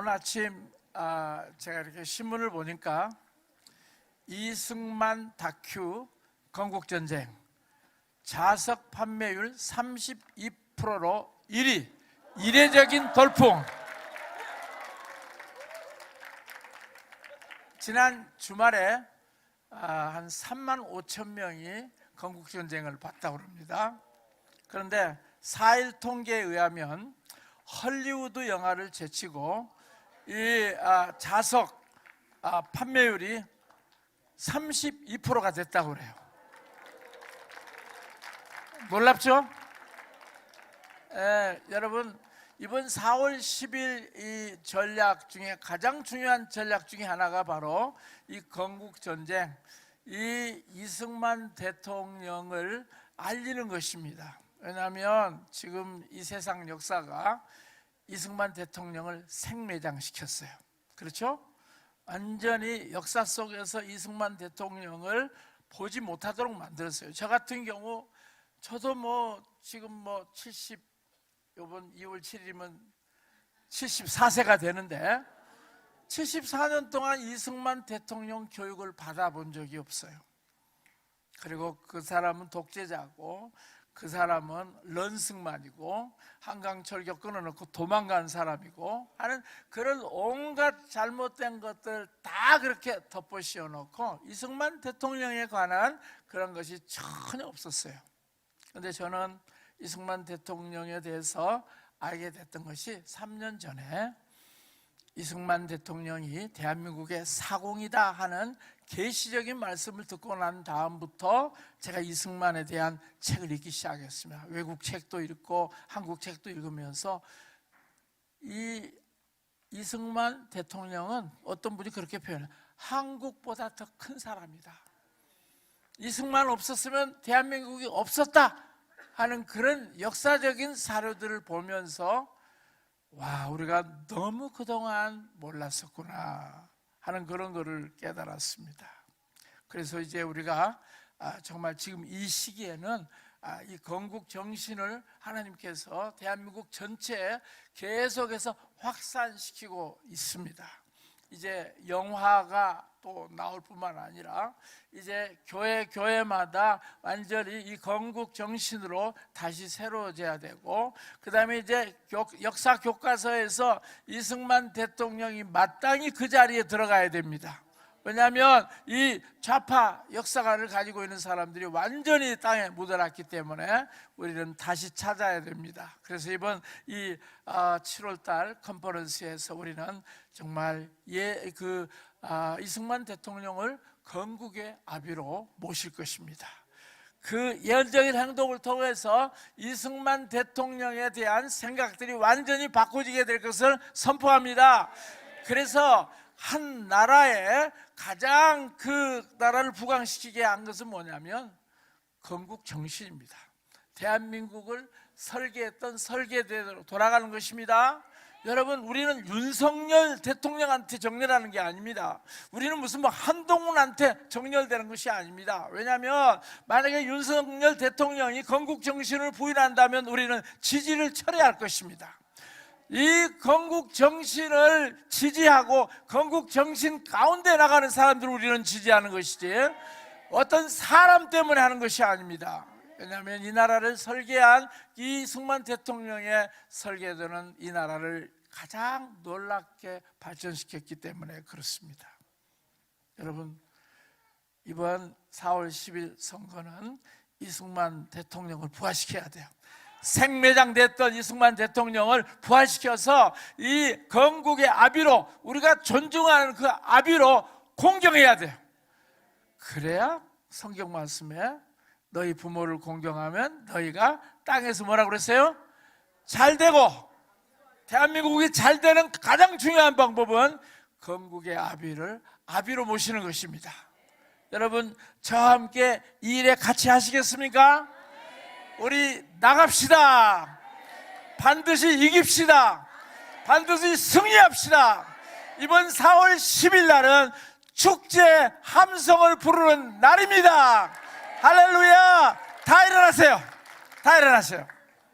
오늘 아침 아, 제가 이렇게 신문을 보니까 이승만 다큐 건국전쟁 자석 판매율 32%로 1위 이례적인 돌풍 지난 주말에 아, 한 3만 5천 명이 건국전쟁을 봤다고 합니다. 그런데 4일 통계에 의하면 헐리우드 영화를 제치고 이 아, 자석 아, 판매율이 32%가 됐다고 그래요. 놀랍죠? 에, 여러분 이번 4월 10일 이 전략 중에 가장 중요한 전략 중에 하나가 바로 이 건국 전쟁 이 이승만 대통령을 알리는 것입니다. 왜냐하면 지금 이 세상 역사가 이승만 대통령을 생매장시켰어요. 그렇죠? 완전히 역사 속에서 이승만 대통령을 보지 못하도록 만들었어요. 저 같은 경우 저도 뭐 지금 뭐 70, 이번 2월 7일이면 74세가 되는데 74년 동안 이승만 대통령 교육을 받아본 적이 없어요. 그리고 그 사람은 독재자고 그 사람은 런승만이고 한강철교 끊어놓고 도망간 사람이고 하는 그런 온갖 잘못된 것들 다 그렇게 덮어씌워 놓고 이승만 대통령에 관한 그런 것이 전혀 없었어요. 근데 저는 이승만 대통령에 대해서 알게 됐던 것이 3년 전에 이승만 대통령이 대한민국의 사공이다 하는 계시적인 말씀을 듣고 난 다음부터 제가 이승만에 대한 책을 읽기 시작했습니다. 외국 책도 읽고 한국 책도 읽으면서 이 이승만 대통령은 어떤 분이 그렇게 표현해요. 한국보다 더 큰 사람이다. 이승만 없었으면 대한민국이 없었다 하는 그런 역사적인 사료들을 보면서 와, 우리가 너무 그동안 몰랐었구나 하는 그런 거를 깨달았습니다. 그래서 이제 우리가 아, 정말 지금 이 시기에는 아, 이 건국 정신을 하나님께서 대한민국 전체에 계속해서 확산시키고 있습니다. 이제 영화가 또 나올 뿐만 아니라 이제 교회 교회마다 완전히 이 건국 정신으로 다시 새로워져야 되고 그다음에 이제 교- 역사 교과서에서 이승만 대통령이 마땅히 그 자리에 들어가야 됩니다. 왜냐하면 이 좌파 역사관을 가지고 있는 사람들이 완전히 땅에 묻어났기 때문에 우리는 다시 찾아야 됩니다. 그래서 이번 이 7월달 컨퍼런스에서 우리는 정말 예그 이승만 대통령을 건국의 아비로 모실 것입니다. 그 예언적인 행동을 통해서 이승만 대통령에 대한 생각들이 완전히 바꿔지게 될 것을 선포합니다. 그래서 한 나라에 가장 그 나라를 부강시키게 한 것은 뭐냐면 건국 정신입니다. 대한민국을 설계했던 설계대로 돌아가는 것입니다. 여러분, 우리는 윤석열 대통령한테 정렬하는 게 아닙니다. 우리는 무슨 뭐 한동훈한테 정렬되는 것이 아닙니다. 왜냐하면 만약에 윤석열 대통령이 건국 정신을 부인한다면 우리는 지지를 철회할 것입니다. 이 건국 정신을 지지하고 건국 정신 가운데 나가는 사람들을 우리는 지지하는 것이지 어떤 사람 때문에 하는 것이 아닙니다. 왜냐하면 이 나라를 설계한 이승만 대통령의 설계도는 이 나라를 가장 놀랍게 발전시켰기 때문에 그렇습니다. 여러분 이번 4월 10일 선거는 이승만 대통령을 부활시켜야 돼요. 생매장 됐던 이승만 대통령을 부활시켜서 이 건국의 아비로 우리가 존중하는 그 아비로 공경해야 돼요. 그래야 성경 말씀에 너희 부모를 공경하면 너희가 땅에서 뭐라 그랬어요? 잘 되고 대한민국이 잘 되는 가장 중요한 방법은 건국의 아비를 아비로 모시는 것입니다. 여러분 저와 함께 이 일에 같이 하시겠습니까? 우리 나갑시다. 반드시 이깁시다. 반드시 승리합시다. 이번 4월 10일 날은 축제 함성을 부르는 날입니다. 할렐루야! 다 일어나세요. 다 일어나세요.